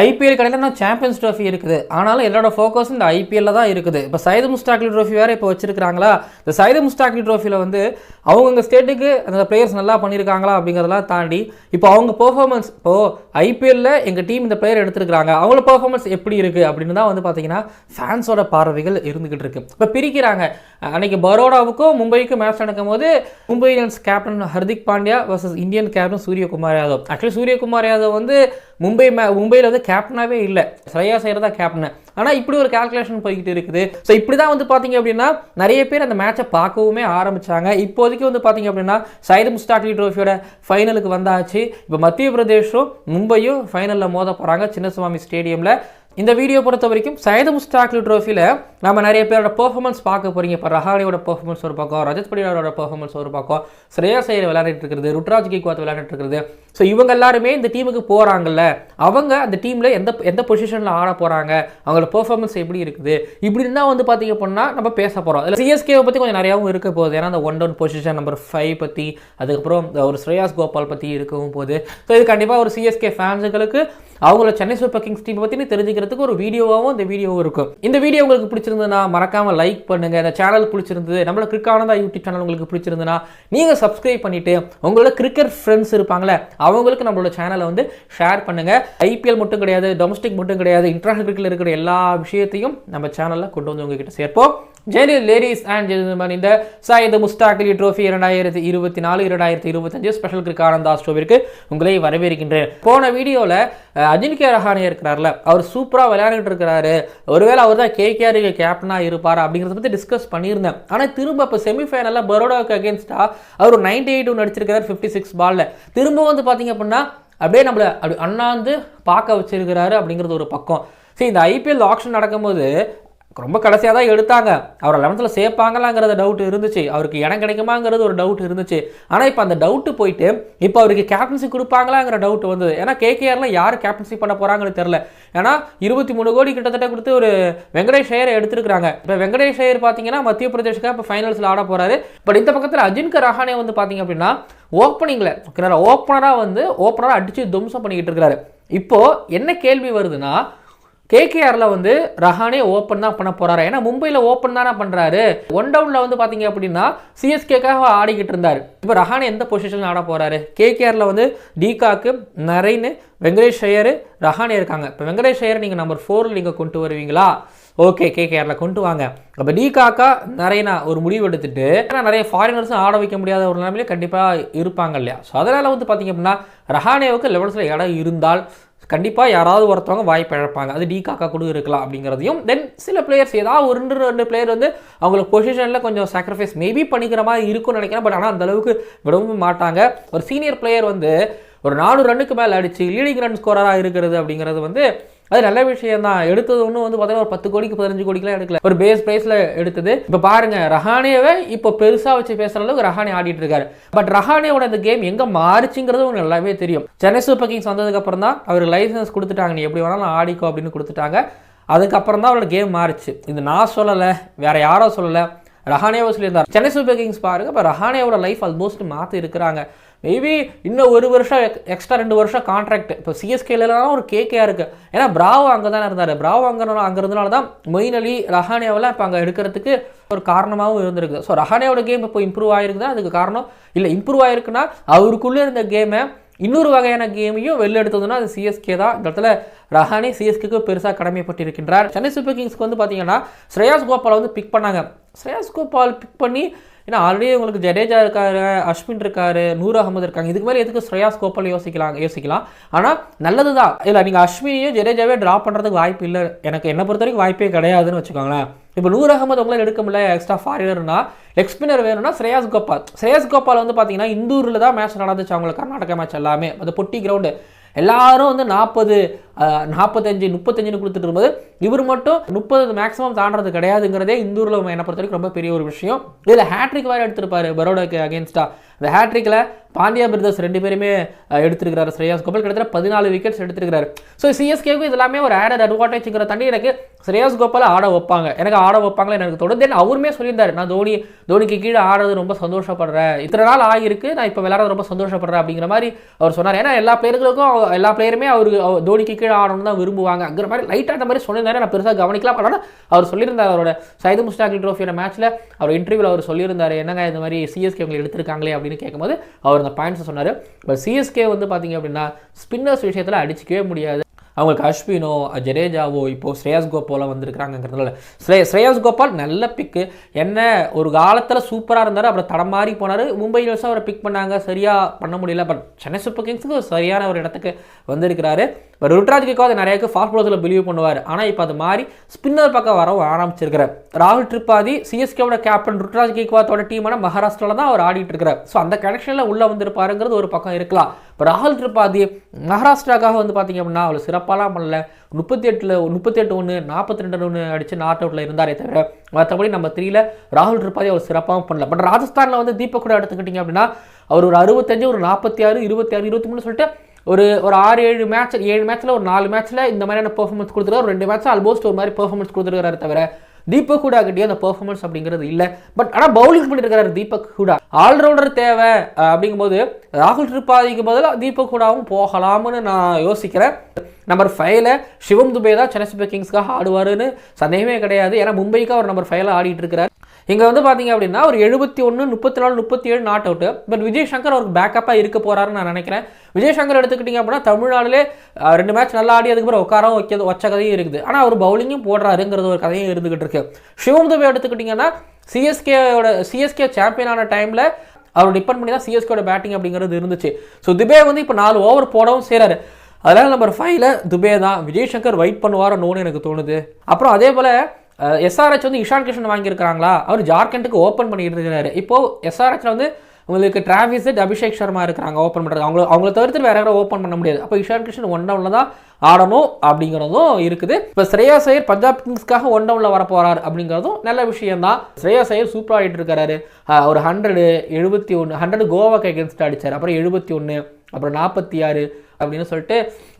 IPL கடையில் நான் champions trophy இருக்குது. ஆனாலும் எல்லாரோட ஃபோக்கஸ் இந்த ஐபிஎல்ல தான் இருக்குது. இப்போ சைது முஸ்டாக்லி ட்ரோஃபி வேறு இப்போ வச்சிருக்காங்களா இந்த சைது முஸ்டாக்லி ட்ரோஃபியில் வந்து அவங்கவுங்க ஸ்டேட்டுக்கு அந்த பிளேயர்ஸ் நல்லா பண்ணியிருக்காங்களா அப்படிங்கிறதெல்லாம் தாண்டி இப்போ அவங்க பெர்ஃபார்மன்ஸ் இப்போது ஐபிஎல்ல எங்கள் டீம் இந்த பிளேயர் எடுத்திருக்கிறாங்க. அவங்களோட பெர்ஃபார்மன்ஸ் எப்படி இருக்குது அப்படின்னு தான் வந்து பார்த்தீங்கன்னா ஃபேன்ஸோட பார்வைகள் இருந்துகிட்டு இருக்கு. இப்போ பிரிக்கிறாங்க. அன்னைக்கு பரோடாவுக்கும் மும்பைக்கும் மேட்ச் நடக்கும் போது Mumbai Indians captain Hardik Pandya versus Indian captain Suryakumar Yadav. Actually Suryakumar Yadav வந்து மும்பை மே மும்பையில் வந்து கேப்டனாகவே இல்லை. ஸ்ரேயா செய்கிறதா கேப்டன். ஆனால் இப்படி ஒரு கால்குலேஷன் போய்கிட்டு இருக்குது. ஸோ இப்படி தான் வந்து பார்த்தீங்க அப்படின்னா நிறைய பேர் அந்த மேட்சை பார்க்கவுமே ஆரம்பிச்சாங்க. இப்போதைக்கு வந்து பார்த்தீங்க அப்படின்னா சைது முஸ்டாக்லி ட்ரோஃபியோட ஃபைனலுக்கு வந்தாச்சு. இப்போ மத்திய பிரதேஷும் மும்பையும் ஃபைனலில் மோத போகிறாங்க சின்னசுவாமி ஸ்டேடியமில் இந்த வீடியோ பொறுத்த வரைக்கும் சையது முஸ்டாக்லி ட்ரோஃபியில் நம்ம நிறைய பேரோட பெர்ஃபார்மன்ஸ் பார்க்க போகிறீங்க இப்போ ரஹானியோட பெர்ஃபார்மன்ஸ் ஒரு பக்கம் ரஜத் படியாரோட பெர்ஃபார்மன்ஸ் ஒரு பக்கம் ஸ்ரேயா சையர் விளையாடிட்டு இருக்கிறது ருட்ராஜ் கெய்க்வாத் விளையாடிட்டு இருக்கிறது. ஸோ இவங்க எல்லாருமே இந்த டீமுக்கு போகிறாங்கல்ல அவங்க அந்த டீமில் எந்த எந்த பொசிஷனில் ஆட போகிறாங்க அவங்களோட பெர்ஃபார்மன்ஸ் எப்படி இருக்குது? இப்படி இருந்தால் வந்து பார்த்தீங்க அப்படின்னா நம்ம பேச போகிறோம் அதில் சிஎஸ்கேவை பற்றி கொஞ்சம் நிறையாவும் இருக்க போகுது. ஏன்னா அந்த one down position number five பற்றி அதுக்கப்புறம் ஒரு ஸ்ரேயாஸ் கோபால் பற்றி இருக்கவும் போகுது. ஸோ இது கண்டிப்பாக ஒரு சிஎஸ்கே ஃபேன்ஸுகளுக்கு அவங்கள சென்னை சூப்பர் கிங்ஸ் டீம் பற்றி தெரிஞ்சுக்கிறதுக்கு ஒரு வீடியோவாகவும் இந்த வீடியோவும் இருக்கும். இந்த வீடியோ உங்களுக்கு பிடிச்சிருந்ததுன்னா மறக்காம லைக் பண்ணுங்க. இந்த சேனல் பிடிச்சிருந்தது நம்மளோட கிரிக்கானதா யூடியூப் சேனல் உங்களுக்கு பிடிச்சிருந்ததுன்னா நீங்கள் சப்ஸ்கிரைப் பண்ணிட்டு உங்களோட கிரிக்கெட் ஃப்ரெண்ட்ஸ் இருப்பாங்களே அவங்களுக்கு நம்மளோட சேனலை வந்து ஷேர் பண்ணுங்க. ஐபிஎல் மட்டும் கிடையாது டொமஸ்டிக் மட்டும் கிடையாது இன்டர்நேஷனல் கிரிக்கெட் இருக்கிற எல்லா விஷயத்தையும் நம்ம சேனலில் கொண்டு வந்து உங்ககிட்ட சேர்ப்போம். ஜெனி லேடிஸ் அண்ட் ஜென்டில்மேன் இந்த சாயித் முஸ்டாக்லி ட்ரோஃபி இரண்டாயிரத்தி இருபத்தி நாலு இரண்டாயிரத்தி இருபத்தஞ்சு ஸ்பெஷல் கிரிக் ஆனந்தாஸ் ட்ரோஃபிற்கு உங்களை வரவேற்கின்றேன். போன வீடியோவில் அஜின்கே ரஹானே இருக்கிறார்ல அவர் சூப்பராக விளையாண்டுட்டு இருக்கிறாரு. ஒருவேளை அவர் தான் கேகேஆருக்கு கேப்டனாக இருப்பார் அப்படிங்கிறத பற்றி டிஸ்கஸ் பண்ணியிருந்தேன். ஆனால் திரும்ப இப்போ செமிஃபைனலில் பரோடாவுக்கு அகேன்ஸ்டாக அவர் ஒரு நைன்டி எயிட் நடிச்சிருக்கிறார் ஃபிஃப்டி சிக்ஸ் பாலில் திரும்ப வந்து பார்த்தீங்க அப்படின்னா அப்படியே நம்மளை அப்படி அண்ணாந்து பார்க்க வச்சிருக்கிறாரு அப்படிங்கிறது ஒரு பக்கம். சரி இந்த ஐபிஎல் ஆக்ஷன் நடக்கும்போது ரொம்ப கடைசியாக தான் எடுத்தாங்க. அவர் லெவன்த்தில் சேர்ப்பாங்களாங்கிறத டவுட் இருந்துச்சு. அவருக்கு இடம் கிடைக்குமாங்கிறது ஒரு டவுட் இருந்துச்சு. ஆனால் இப்போ அந்த டவுட்டு போயிட்டு இப்போ அவருக்கு கேப்டன்சி கொடுப்பாங்களாங்கிற டவுட் வந்தது. ஏன்னா கேகேஆரில் யார் கேப்டன்சி பண்ண போகிறாங்கன்னு தெரில ஏன்னா இருபத்தி மூணு கோடி கிட்டத்தட்ட கொடுத்து ஒரு வெங்கடேஷ் ஐயரை எடுத்துருக்காங்க இப்போ வெங்கடேஷ் ஐயர் பார்த்தீங்கன்னா மத்திய பிரதேஷ்க்கு இப்போ ஃபைனல்ஸில் ஆட போகிறாரு பட் இந்த பக்கத்தில் அஜின்க ரஹானே வந்து பார்த்தீங்க அப்படின்னா ஓப்பனிங்கில் ஓகேங்களா ஓப்பனராக வந்து ஓப்பனராக அடித்து தும்சம் பண்ணிக்கிட்டு இருக்கிறாரு இப்போது என்ன கேள்வி வருதுன்னா கேகேஆரில் வந்து ரஹானே ஓப்பன் தான் பண்ண போகிறாரு ஏன்னா மும்பையில் ஓப்பன் தானே பண்ணுறாரு ஒன் டவுனில் வந்து பார்த்தீங்க அப்படின்னா சிஎஸ்கேக்காக ஆடிக்கிட்டு இருந்தார். இப்போ ரஹானே எந்த பொசிஷனில் ஆட போகிறாரு கேகேஆரில் வந்து டீகாக்கு நரைன்னு வெங்கடேஷ் ஐயர் ரஹானே இருக்காங்க. இப்போ வெங்கடேஷ் ஐயர் நீங்கள் நம்பர் ஃபோரில் நீங்கள் கொண்டு வருவீங்களா? ஓகே கேகேஆரில் கொண்டு வாங்க. அப்போ டி காக்கா நிறைய ஒரு முடிவு எடுத்துட்டு ஏன்னா நிறைய ஃபாரினர்ஸும் ஆட வைக்க முடியாத ஒரு நிலைமையில கண்டிப்பாக இருப்பாங்க இல்லையா? ஸோ அதனால் வந்து பார்த்தீங்க அப்படின்னா ரஹானேவுக்கு லெவல்ஸில் இடம் இருந்தால் கண்டிப்பாக யாராவது ஒருத்தவங்க வாய்ப்பு இழப்பாங்க அது டி காக்கா கூட இருக்கலாம் அப்படிங்கிறதையும். தென் சில பிளேயர்ஸ் ஏதாவது ஒரு ரெண்டு ரெண்டு பிளேயர் வந்து அவங்களுக்கு பொசிஷனில் கொஞ்சம் சாக்ரிஃபைஸ் மேபி பண்ணிக்கிற மாதிரி இருக்கும்னு நினைக்கிறேன். பட் ஆனால் அந்த அளவுக்கு விடவும் மாட்டாங்க. ஒரு சீனியர் பிளேயர் வந்து ஒரு நானூறு ரன்னுக்கு மேலே அடிச்சு லீடிங் ரன் ஸ்கோராக இருக்கிறது அப்படிங்கிறது வந்து அது நல்ல விஷயம் தான் எடுத்தது ஒன்றும் வந்து பார்த்தீங்கன்னா ஒரு பத்து கோடிக்கு பதினஞ்சு கோடிக்குலாம் எடுக்கல. ஒரு பேஸ் ப்ரைஸில் எடுத்தது. இப்போ பாருங்க ரஹானேவை இப்போ பெருசாக வச்சு பேசுகிற அளவுக்கு ரஹானே ஆடிட்டு இருக்காரு பட் ரஹானேவோட இந்த கேம் எங்கே மாறுச்சுங்கிறது உங்களுக்கு நல்லாவே தெரியும். சென்னை சூப்பர் கிங்ஸ் வந்ததுக்கப்புறம் தான் அவர் லைசன்ஸ் கொடுத்துட்டாங்க. நீ எப்படி வேணாலும் ஆடிக்கோ அப்படின்னு கொடுத்துட்டாங்க. அதுக்கப்புறம் தான் அவரோட கேம் மாறுச்சு. இது நான் சொல்லலை வேற யாரோ சொல்லலை. ரஹானேவோ சொல்லியிருந்தார். சென்னை சூப்பர் கிங்ஸ் பாருங்க இப்போ ரஹானேவோட லைஃப் ஆல்மோஸ்ட் மாற்றி இருக்கிறாங்க மேபி இன்னும் ஒரு வருஷம் எக்ஸ்ட்ரா ரெண்டு வருஷம் கான்ட்ராக்ட் இப்போ சிஎஸ்கேலாம் ஒரு கேகேஆர் இருக்குது ஏன்னா பிராவோ அங்கே தானே இருந்தார். பிராவோ அங்கே அங்கே இருந்தனால தான் மொயின் அலி ரஹானேவெல்லாம் இப்போ அங்கே எடுக்கிறதுக்கு ஒரு காரணமாகவும் இருந்திருக்கு. ஸோ ரஹானேவோட கேம் இப்போ இம்ப்ரூவ் ஆகிருக்குதான் அதுக்கு காரணம் இல்லை இம்ப்ரூவ் ஆயிருக்குன்னா அவருக்குள்ளே இருந்த கேமை இன்னொரு வகையான கேமையும் வெளில எடுத்ததுன்னா அது சிஎஸ்கே தான். இந்த இடத்துல ரஹானே சிஎஸ்கேக்கு பெருசாக கடமைப்பட்டிருக்கின்றார். சென்னை சூப்பர் கிங்ஸ்க்கு வந்து பார்த்தீங்கன்னா ஸ்ரேயாஸ் கோபாலை வந்து பிக் பண்ணாங்க. ஸ்ரேயாஸ் கோபால் பிக் பண்ணி ஏன்னா ஆல்ரெடி உங்களுக்கு ஜடேஜா இருக்காரு அஸ்வின் இருக்காரு நூர் அகமது இருக்காங்க. இதுக்கு மேலே எதுக்கு ஸ்ரேயாஸ் கோபால் யோசிக்கலாம் யோசிக்கலாம். ஆனால் நல்லது தான் இல்லை நீங்கள் அஸ்வினையும் ஜடேஜாவே ட்ராப் பண்ணுறதுக்கு வாய்ப்பு இல்லை. எனக்கு என்னை பொறுத்த வரைக்கும் வாய்ப்பே கிடையாதுன்னு வச்சுக்கோங்களேன். இப்போ நூர் அகமது உங்களால் எடுக்க முடியல எக்ஸ்ட்ரா ஃபாரினர்னா லெக் ஸ்பின்னர் வேணும்னா ஸ்ரேயாஸ் கோபால். ஸ்ரேயாஸ் கோபால் வந்து பார்த்தீங்கன்னா இந்தூரில் தான் மேட்ச் நடந்துச்சு அவங்களுக்கு. கர்நாடகா மேட்ச் எல்லாமே. அந்த பொட்டி கிரவுண்டு எல்லாரும் வந்து நாற்பது நாற்பத்தஞ்சு முப்பத்தஞ்சுன்னு கொடுத்துட்டு இருக்கும்போது இவர் மட்டும் முப்பது மேக்ஸிமம் தாண்டது கிடையாதுங்கிறதே இந்தூரில் என்னை பொறுத்த வரைக்கும் ரொம்ப பெரிய ஒரு விஷயம். இதில் ஹேட்ரிக் வேறு எடுத்திருப்பாரு பரோடாக்கு அகேன்ஸ்டா இந்த ஹேட்ரிக்கில் பாண்டியா பிரதர்ஸ் ரெண்டு பேருமே எடுத்திருக்கிறார். ஸ்ரேயாஸ் கோபால் கிட்டத்தட்ட பதினாலு விக்கெட்ஸ் எடுத்திருக்கிறாரு. ஸோ சிஎஸ்கேவுக்கு இது எல்லாமே ஒரு ஆடட் அட்வான்டேஜ்ங்கிற தாண்டி எனக்கு ஸ்ரேயாஸ் கோபால் ஆட வைப்பாங்க. எனக்கு ஆட வைப்பாங்களே? எனக்கு தொடர்ந்து தென் அவருமே சொல்லியிருந்தார் நான் தோனி தோனிக்கு கீழே ஆடுறது ரொம்ப சந்தோஷப்படுறேன். இத்தனை நாள் ஆகிருக்கு நான் இப்போ விளாட்றது ரொம்ப சந்தோஷப்படுறேன். அப்படிங்கிற மாதிரி அவர் சொன்னார். ஏன்னா எல்லா பிளேயர்களுக்கும் எல்லா பிளேயருமே அவருக்கு தோனிக்கு கீழே ஆடணும் தான் விரும்புவாங்க. அங்கிற மாதிரி லைட்டாக அந்த மாதிரி சொல்லியிருந்தாரு நான் பெருசாக கவனிக்கலாம். ஆனால் அவர் சொல்லியிருந்தார் அவரோட சைது முஸ்டாகில் ட்ரோஃபியோட மேட்ச்சில் அவர் இன்டர்வியூவில் அவர் சொல்லியிருந்தாரு என்னங்க இந்த மாதிரி சிஎஸ்கே அவங்க எடுத்திருக்காங்களே? அப்படின்னு கேட்கும்போது அவர் அந்த பாயிண்ட்ஸ் சொன்னார். பட் சிஎஸ்கே வந்து பார்த்தீங்க அப்படின்னா ஸ்பின்னர்ஸ் விஷயத்தில் அடிச்சிக்கவே முடியாது. அவங்களுக்கு அஸ்வினோ ஜடேஜாவோ இப்போது ஸ்ரேயாஸ் கோபாலாம் வந்திருக்கிறாங்கிறதுனால ஸ்ரே ஸ்ரேயாஸ் கோபால் நல்ல பிக்கு என்ன ஒரு காலத்தில் சூப்பராக இருந்தார் அப்புறம் தடம் மாறி போனார். மும்பை இண்டியன்ஸும் அவரை பிக் பண்ணாங்க. சரியாக பண்ண முடியல. பட் சென்னை சூப்பர் கிங்ஸுக்கு சரியான ஒரு இடத்துக்கு வந்திருக்கிறாரு. பட் ருட்ராஜ் கேக்காவது நிறைய ஃபாஸ்ட் பாலர்ஸில் பிலீவ் பண்ணுவார். ஆனால் இப்போ அது மாதிரி ஸ்பின்னர் பக்கம் வரவும் ஆரம்பிச்சிருக்கிறார். ராகுல் திரிபாதி சிஎஸ்கேவோட கேப்டன் ருட்ராஜ் கேக்வாத்தோட டீமான மகாராஷ்டிராவில் தான் அவர் ஆடிட்டு இருக்கிறார் ஸோ அந்த கனெக்ஷனில் உள்ளே வந்திருப்பாருங்கிறது ஒரு பக்கம் இருக்கலாம். இப்போ ராகுல் திரிபாதி மகாராஷ்டிராக்காக வந்து பார்த்தீங்க அப்படின்னா அவர் சிறப்பாலாம் பண்ணல. முப்பத்தி எட்டில் முப்பத்தி எட்டு ஒன்று நாற்பத்தி ரெண்டு ஒன்று அடித்து நாட் அவுட்டில் இருந்தாரே தவிர மற்றபடி நம்ம த்ரீல ராகுல் திரிபாதி அவர் சிறப்பாகவும் பண்ணல. பட் ராஜஸ்தானில் வந்து தீபக் கூட எடுத்துக்கிட்டிங்க அப்படின்னா அவர் ஒரு அறுபத்தஞ்சு ஒரு நாற்பத்தி ஆறு இருபத்தி ஆறு இருபத்தி மூணு சொல்லிட்டு ஒரு ஒரு ஆறு ஏழு மேட்ச் ஏழு மேட்ச்சில் ஒரு நாலு மேட்ச்சில் இந்த மாதிரியான பெர்ஃபார்மன்ஸ் கொடுத்துருக்காரு. ரெண்டு மேட்ச் ஆல்மோஸ்ட் ஒரு மாதிரி பெர்ஃபார்மன்ஸ் கொடுத்துருக்காரு தவிர தீபக் ஹூடா கிட்டே அந்த பெர்ஃபார்மன்ஸ் அப்படிங்கிறது இல்லை. பட் ஆனால் பவுலிங் பண்ணியிருக்காரு தீபக் ஹூடா. ஆல்ரவுண்டர் தேவை அப்படிங்கும்போது ராகுல் திரிபாதிக்கு பதிலாக தீபக் ஹூடாவும் போகலாம்னு நான் யோசிக்கிறேன். நம்பர் ஃபைவ்ல சிவம் துபே தான் சென்னை சூப்பர் கிங்ஸ்க்காக ஆடுவாருன்னு சந்தேகமே கிடையாது. ஏன்னா மும்பைக்கு அவர் நம்பர் ஃபைவ்ல ஆடிட்டு இருக்கிறார். இங்கே வந்து பார்த்தீங்க அப்படின்னா ஒரு எழுபத்தி ஒன்று முப்பத்தி நாலு முப்பத்தி ஏழு not out but Vijay Shankar அவருக்கு பேக்கப்பாக இருக்க போறாருன்னு நான் நினைக்கிறேன். விஜய் சங்கர் எடுத்துக்கிட்டிங்க அப்படின்னா தமிழ்நாடுலே ரெண்டு மேட்ச் நல்லா ஆடி அதுக்கப்புறம் உட்காரம் வைக்கிறது வச்ச கதையும் இருக்குது. ஆனால் அவர் பவுலிங்கும் போடுறாருங்கிறது ஒரு கதையும் இருந்துகிட்டு இருக்கு. சிவம் துபே எடுத்துக்கிட்டிங்கன்னா சிஎஸ்கேயோட சிஎஸ்கே சாம்பியன் ஆன டைமில் அவர் டிபெண்ட் பண்ணி தான் சிஎஸ்கேயோட பேட்டிங் அப்படிங்கிறது இருந்துச்சு. ஸோ துபே வந்து இப்போ நாலு ஓவர் போடவும் செய்கிறாரு அதனால் நம்பர் ஃபைவ்ல துபே தான். விஜய் சங்கர் வெயிட் பண்ணுவாரோன்னு எனக்கு தோணுது. அப்புறம் அதே போல் எஸ்ஆர்ஹெச் வந்து இஷான் கிஷன் வாங்கியிருக்காங்களா அவர் ஜார்க்கண்டுக்கு ஓப்பன் பண்ணிட்டு இருக்கிறாரு இப்போது எஸ்ஆர்ஹெச்சில் வந்து உங்களுக்கு டிராவிஸ் அபிஷேக் சர்மா இருக்கிறாங்க ஓப்பன் பண்ணுறது அவங்கள அவங்கள தவிர்த்து வேற யாரும் ஓப்பன் பண்ண முடியாது. அப்போ இஷான் கிஷன் ஒன் டவுனில் தான் ஆடணும் அப்படிங்கிறதும் இருக்குது. இப்போ ஸ்ரேயா சையர் பஞ்சாப் கிங்ஸ்க்காக ஒன் டவுனில் வர அப்படிங்கிறதும் நல்ல விஷயம் தான். ஸ்ரேயா சையர் சூப்பராக ஆகிட்டு இருக்காரு. ஒரு ஹண்ட்ரடு எழுபத்தி ஒன்று ஹண்ட்ரட் கோவாக்கு எகென்ஸ்ட் அடிச்சார். அப்புறம் எழுபத்தி ஒன்று அப்புறம் நாற்பத்தி ஆறு அப்படின்னு சொல்லிட்டு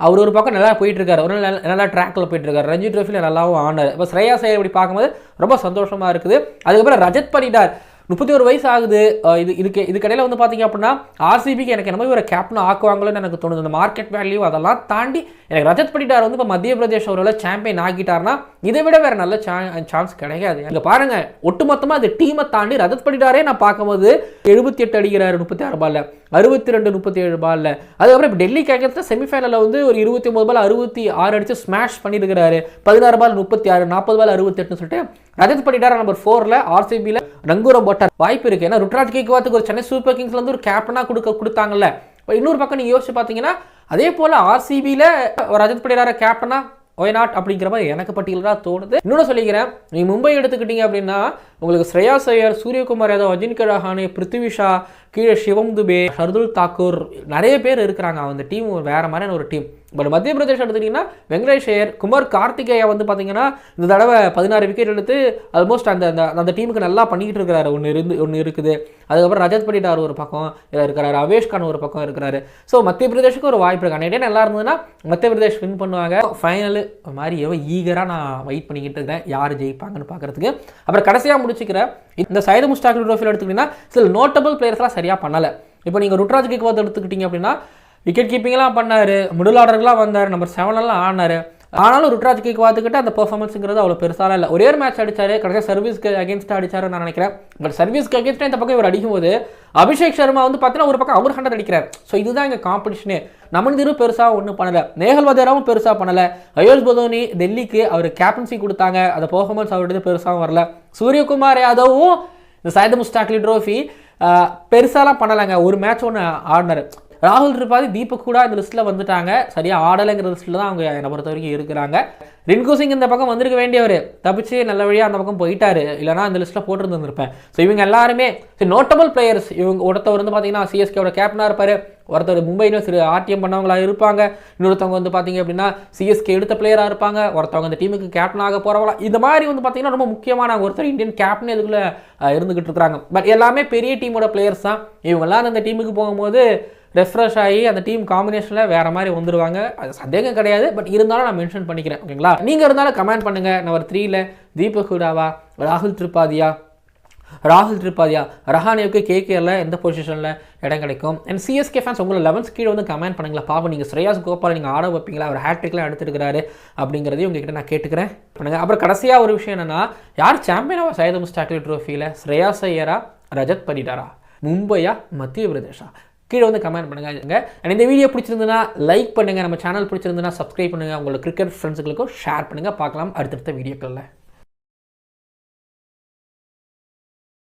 அவர் ஒரு பக்கம் நல்லா போயிட்டுருக்காரு. ஒரு நல்ல நல்லா ட்ராக்ல போயிட்டு இருக்காரு ரஞ்சி ட்ரோஃபியில் நல்லாவும் ஆனார் இப்போ ஸ்ரேயா சையர் இப்படி பார்க்கும்போது ரொம்ப சந்தோஷமா இருக்குது. அதுக்கப்புறம் ரஜத் பண்ணிட்டார். முப்பத்தி ஒரு வயசு ஆகுது இது இதுக்கு இதுக்கடையில் வந்து பார்த்தீங்க அப்படின்னா ஆர்சிபிக்கு எனக்கு என்னமோ ஒரு கேப்டன் ஆக்குவாங்களோன்னு எனக்கு தோணுது. அந்த மார்க்கெட் வேல்யூ அதெல்லாம் தாண்டி எனக்கு ரஜத் பட்டிட்டார் வந்து இப்போ மத்திய பிரதேஷ் ஒரு சாம்பியன் ஆகிட்டார்னா இதை விட வேற நல்ல சான்ஸ் கிடையாது. இங்கே பாருங்க ஒட்டுமொத்தமாக அது டீமை தாண்டி ரஜத் பட்டிட்டாரே நான் பார்க்கும்போது எழுபத்தி எட்டு அடிக்கிறாரு முப்பத்தி ஆறு பால்ல அறுபத்தி ரெண்டு முப்பத்தி ஏழு பால்ல அதுக்கப்புறம் இப்போ டெல்லி கேட்கறது செமிஃபைனலில் வந்து ஒரு இருபத்தி ஒன்பது பால் அறுபத்தி ஆறு அடிச்சு ஸ்மாஷ் பண்ணியிருக்கிறாரு பதினாறு பால் முப்பத்தி ஆறு நாற்பது பால் அறுபத்தெட்டுன்னு சொல்லிட்டு ரஜத் படிடாரா நம்பர் ஃபோரில் ஆர்சிபியில் நங்கூரம் போட்டார். வாய்ப்பு இருக்குது ஏன்னா ருட்ராஜ் கேக்வாத்துக்கு ஒரு சென்னை சூப்பர் கிங்ஸ்லேருந்து ஒரு கேப்டனாக கொடுக்க கொடுத்தாங்கல்ல. இப்போ இன்னொரு பக்கம் நீங்கள் யோசிச்சு பார்த்தீங்கன்னா அதே போல் ஆர்சிபியில் ரஜத் படிடாரா கேப்டனாக ஒய் நாட் அப்படிங்கிற மாதிரி எனக்கு பட்டியலாக தோணுது. இன்னொன்று சொல்லிக்கிறேன். நீங்கள் மும்பை எடுத்துக்கிட்டீங்க அப்படின்னா உங்களுக்கு ஸ்ரேயா சையர் சூரியகுமார் யாதவ் அஜின்கா ரஹானே பிருத்திவிஷா கீழே சிவம் துபே ஷர்துல் தாக்கூர் நிறைய பேர் இருக்கிறாங்க. அந்த டீம் வேறு மாதிரியான ஒரு டீம் பட் மத்திய பிரதேஷ் எடுத்துக்கிட்டிங்கன்னா வெங்கடேஷ் ஐயர் குமார் கார்த்திகேயா வந்து பார்த்தீங்கன்னா இந்த தடவை பதினாறு விக்கெட் எடுத்து ஆல்மோஸ்ட் அந்த அந்த அந்த டீமுக்கு நல்லா பண்ணிக்கிட்டு இருக்கிறாரு. ஒன்று இருந்து ஒன்று இருக்குது. அதுக்கப்புறம் ரஜத் படிடார் ஒரு பக்கம் இருக்கிறாரு. அவேஷ் கான் ஒரு பக்கம் இருக்கிறாரு. ஸோ மத்திய பிரதேஷுக்கு ஒரு வாய்ப்பு இருக்கு. அன்றைய நல்லா இருந்ததுன்னா மத்திய பிரதேஷ் வின் பண்ணுவாங்க. ஃபைனலு மாதிரி எவ்வளோ ஈகராக நான் வெயிட் பண்ணிக்கிட்டு இருக்கிறேன். யார் ஜெயிப்பாங்கன்னு பார்க்குறதுக்கு அப்புறம் கடைசியாக முடிச்சுக்கிறேன் இந்த சைடு முஸ்டாக் ட்ரோஃபியில் எடுத்துக்கிட்டிங்கன்னா சில நோட்டபிள் பிளேயர்ஸ்லாம் சரியாக பண்ணலை. இப்போ நீங்கள் ருட்ராஜ் கேக்வாத் எடுத்துக்கிட்டீங்க அப்படின்னா விக்கெட் கீப்பிங்லாம் பண்ணார். மிடில் ஆர்டர்லாம் வந்தார். நம்பர் செவனெல்லாம் ஆடினார் ஆனாலும் ருட்ராஜ் கேக்வாத்துக்கிட்ட அந்த பெர்ஃபார்மன்ஸுங்கிறது அவ்வளோ பெருசாலாம் இல்லை. ஒரே ஒரு மேட்ச் அடிச்சார். கடைசியாக சர்வீஸ்க்கு அகேன்ஸ்டாக அடிச்சாரு நான் நினைக்கிறேன். பட் சர்வீஸ்க்கு அகேன்ஸ்டாக இந்த பக்கம் இவர் அடிக்கும்போது அபிஷேக் சர்மா வந்து பார்த்தீங்கன்னா ஒரு பக்கம் அவர் ஹண்ட்ரட் அடிக்கிறார். ஸோ இதுதான் இங்கே காம்படிஷனே நமந்திரும் பெருசாக ஒன்றும் பண்ணலை. நேகல் வதேராவும் பெருசாக பண்ணலை. அயோஷ் பதோனி டெல்லிக்கு அவர் கேப்டன்சி கொடுத்தாங்க. அந்த பெர்ஃபார்மன்ஸ் அவருடைய பெருசாகவும் வரல. சூரியகுமார் யாதவும் இந்த சையத் முஸ்டாக்லி ட்ரோஃபி பெருசாலாம் பண்ணலைங்க. ஒரு மேட்ச் ஒன்று ஆடினார். ராகுல் திரிபாதி தீபக் கூட இந்த லிஸ்ட்டில் வந்துட்டாங்க. சரியாக ஆடலைங்கிற லிஸ்ட்டில் தான் அவங்க என்னை பொறுத்த வரைக்கும் இருக்கிறாங்க. ரின்கு சிங் இந்த பக்கம் வந்திருக்க வேண்டியவர். தப்பிச்சு நல்ல வழியாக அந்த பக்கம் போயிட்டாரு. இல்லைனா அந்த லிஸ்ட்டில் போட்டுருந்துருப்பேன் ஸோ இவங்க எல்லாருமே சரி நோட்டபுள் பிளேயர்ஸ் இவங்க ஒருத்தவர் வந்து பார்த்தீங்கன்னா சிஎஸ்கேவோட கேப்டனாக இருப்பார். ஒருத்தர் மும்பை சிறு ஆர்டிஎம் பண்ணவங்களா இருப்பாங்க. இன்னொருத்தவங்க வந்து பார்த்தீங்க அப்படின்னா சிஎஸ்கே எடுத்த பிளேயராக இருப்பாங்க. ஒருத்தவங்க அந்த டீமுக்கு கேப்டனாக போகிறவங்களா இந்த மாதிரி வந்து பார்த்தீங்கன்னா ரொம்ப முக்கியமான ஒருத்தர் இந்தியன் கேப்டன் இதுக்குள்ளே இருந்துகிட்டு இருக்கிறாங்க. பட் எல்லாமே பெரிய டீமோட பிளேயர்ஸ் தான். இவங்கெல்லாம் அந்த டீமுக்கு போகும்போது ரெஃப்ரெஷ் ஆகி அந்த டீம் காம்பினேஷனில் வேற மாதிரி வந்துடுவாங்க அது சந்தேகம் கிடையாது பட் இருந்தாலும் நான் மென்ஷன் பண்ணிக்கிறேன் ஓகேங்களா நீங்கள் இருந்தாலும் கமெண்ட் பண்ணுங்கள் நம்பர் த்ரீல தீபக் ஹுடாவா ராகுல் திரிபாதியா ராகுல் திரிபாதியா ரஹானேவுக்கு கேகேல எந்த பொசிஷனில் இடம் கிடைக்கும்? அண்ட் சிஎஸ்கே ஃபேன்ஸ் உங்களை லெவன்ஸ் கீழே வந்து கமெண்ட் பண்ணுங்களா பாப்பா நீங்கள் ஸ்ரேயாஸ் கோபால் நீங்கள் ஆட வைப்பீங்களா? அவர் ஹேட்ரிக்லாம் எடுத்துருக்காரு அப்படிங்கிறதையும் உங்ககிட்ட நான் கேட்டுக்கிறேன். பண்ணுங்க. அப்புறம் கடைசியாக ஒரு விஷயம் என்னென்னா யார் சாம்பியனாக சையது ஸ்டாக்லி ட்ரோஃபியில் ஸ்ரேயாஸ் ஐயரா ரஜத் பரிடாரா மும்பையா மத்திய பிரதேஷா? கீழே வந்து கமெண்ட் பண்ணுங்க. அண்ட் இந்த வீடியோ பிடிச்சிருந்ததுன்னா லைக் பண்ணுங்க. நம்ம சேனல் பிடிச்சிருந்ததுன்னா சப்ஸ்கிரைப் பண்ணுங்க. உங்களோட கிரிக்கெட் ஃப்ரெண்ட்ஸுகளுக்கும் ஷேர் பண்ணுங்க. பார்க்கலாம் அடுத்தடுத்த வீடியோக்களில்